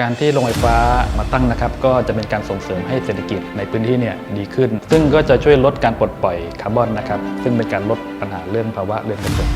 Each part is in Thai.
การที่โรงไฟฟ้ามาตั้งนะครับ ก็จะเป็นการส่งเสริมให้เศรษฐกิจในพื้นที่เนี่ยดีขึ้น ซึ่งก็จะช่วยลดการปลดปล่อยคาร์บอนนะครับ ซึ่งเป็นการลดปัญหาเรื่องภาวะเรือนกระจก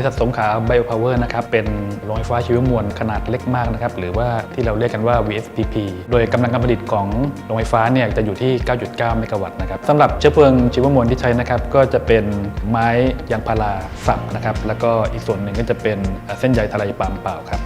ริษัทสงขาไบโอพาวเวอร์นะครับเป็นโรงไฟฟ้าชีวมวลขนาดเล็กมากนะครับหรือว่าที่เราเรียกกันว่า VSPP โดยกำลังการผลิตของโรงไฟฟ้าเนี่ยจะอยู่ที่ 9.9 เมกะวัตต์นะครับสำหรับเชื้อเพลิงชีวมวลที่ใช้นะครับก็จะเป็นไม้ยางพาราสับนะครับแล้วก็อีกส่วนหนึ่งก็จะเป็นเส้นใยทลายปาล์มเปล่าครับ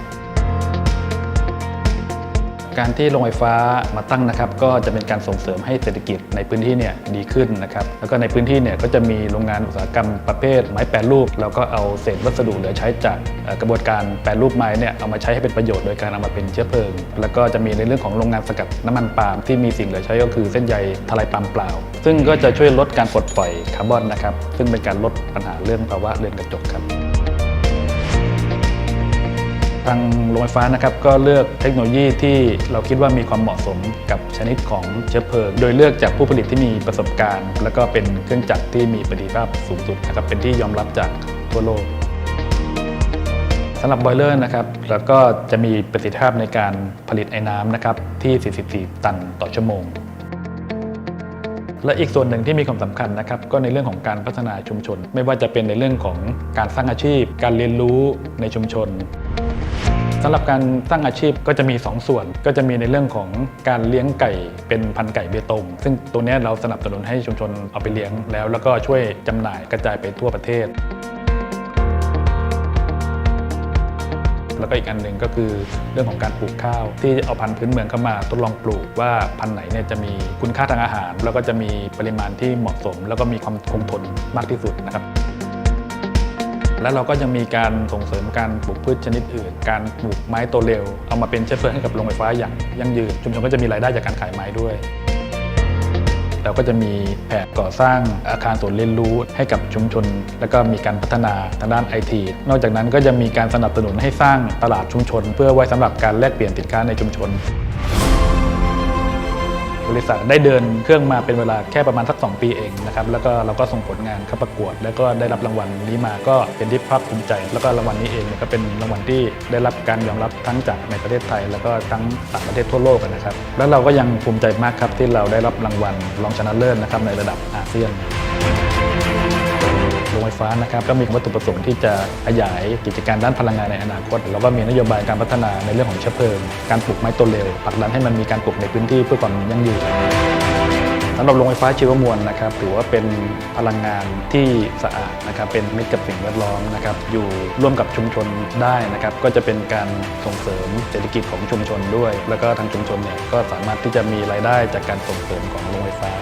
การที่โรงไฟฟ้ามาตั้งนะครับก็จะเป็นการส่งเสริมให้เศรษฐกิจในพื้นที่เนี่ยดีขึ้นนะครับแล้วก็ในพื้นที่เนี่ยก็จะมีโรงงานอุตสาหกรรมประเภท ไม้แปรรูป แล้วก็เอาเศษวัสดุเหลือใช้จากกระบวนการแปรรูปไม้เนี่ยเอามาใช้ให้เป็นประโยชน์โดยการเอามาเป็นเชื้อเพลิง แล้วก็จะมีในเรื่องของโรงงานสกัดน้ำมันปาล์มที่มีสิ่งเหลือใช้ก็คือเส้นใยทลายปาล์มเปล่า ซึ่งก็จะช่วยลดการปลดปล่อยคาร์บอนนะครับซึ่งเป็นการลดปัญหาเรื่องภาวะเรือนกระจกครับ ทางโรงไฟฟ้านะครับก็เลือกเทคโนโลยีที่เราคิดว่ามีความเหมาะสมกับชนิดของเชื้อเพลิง โดยเลือกจากผู้ผลิตที่มีประสบการณ์ แล้วก็เป็นเครื่องจักรที่มีประสิทธิภาพสูงสุดนะครับเป็นที่ยอมรับจากทั่วโลกสำหรับบอยเลอร์นะครับแล้วก็จะมีประสิทธิภาพในการผลิตไอ้น้ำนะครับที่ 44 ตันต่อชั่วโมง และอีกส่วนหนึ่งที่มีความสำคัญนะครับก็ในเรื่องของการพัฒนาชุมชน ไม่ว่าจะเป็นในเรื่องของการสร้างอาชีพ การเรียนรู้ในชุมชน สำหรับการสร้างอาชีพก็จะมี 2 ส่วน ก็จะมีในเรื่องของการเลี้ยงไก่เป็นพันไก่เบตง ซึ่งตัวนี้เราสนับสนุนให้ชุมชนเอาไปเลี้ยงแล้ว แล้วก็ช่วยจำหน่ายกระจายไปทั่วประเทศ แล้วก็อีกอันหนึ่งก็คือเรื่องของการปลูกข้าว ที่เอาพันธุ์พื้นเมืองเข้ามาทดลองปลูกว่าพันธุ์ไหนเนี่ยจะมีคุณค่าทางอาหาร แล้วก็จะมีปริมาณที่เหมาะสม แล้วก็มีความคงทนมากที่สุดนะครับ แล้วเราก็ยังมีการส่งเสริมการปลูกพืชชนิดอื่น การปลูกไม้โตเร็ว เอามาเป็นเชื้อเพลิงให้กับโรงไฟฟ้าอย่างยั่งยืน ชุมชนก็จะมีรายได้จากการขายไม้ด้วยเราก็จะมีแผนก่อสร้างอาคารศูนย์เรียนรู้ให้กับชุมชน แล้วก็มีการพัฒนาทางด้านไอทีนอกจากนั้นก็จะมีการสนับสนุนให้สร้างตลาดชุมชน เพื่อไว้สำหรับการแลกเปลี่ยนสินค้าในชุมชน บริษัทได้เดินเครื่องมาเป็นเวลาแค่ประมาณสัก 2 ปีเองนะครับแล้วก็เราก็ส่งผลงานเข้าประกวด แล้วก็ได้รับรางวัลนี้มาก็เป็นที่ภาคภูมิใจ แล้วก็รางวัลนี้เองเนี่ยก็เป็นรางวัลที่ได้รับการยอมรับทั้งจากในประเทศไทย แล้วก็ทั้งต่างประเทศทั่วโลกนะครับแล้วเราก็ยังภูมิใจมากครับที่เราได้รับรางวัลรองชนะเลิศนะครับในระดับอาเซียน โรงไฟฟ้านะครับก็มีวัตถุประสงค์ที่จะขยายกิจการด้านพลังงานในอนาคต แล้วก็มีนโยบายการพัฒนาในเรื่องของเชื้อเพลิง การปลูกไม้ต้นเร็วผลักดันให้มันมีการปลูกในพื้นที่เพื่อความยั่งยืนสำหรับโรงไฟฟ้าชีวมวลนะครับถือว่าเป็นพลังงานที่สะอาดนะครับเป็นมิตรกับสิ่งแวดล้อมนะครับอยู่ร่วมกับชุมชนได้นะครับก็จะเป็นการส่งเสริมเศรษฐกิจของชุมชนด้วย แล้วก็ทางชุมชนเนี่ยก็สามารถที่จะมีรายได้จากการส่งเสริมของโรงไฟฟ้า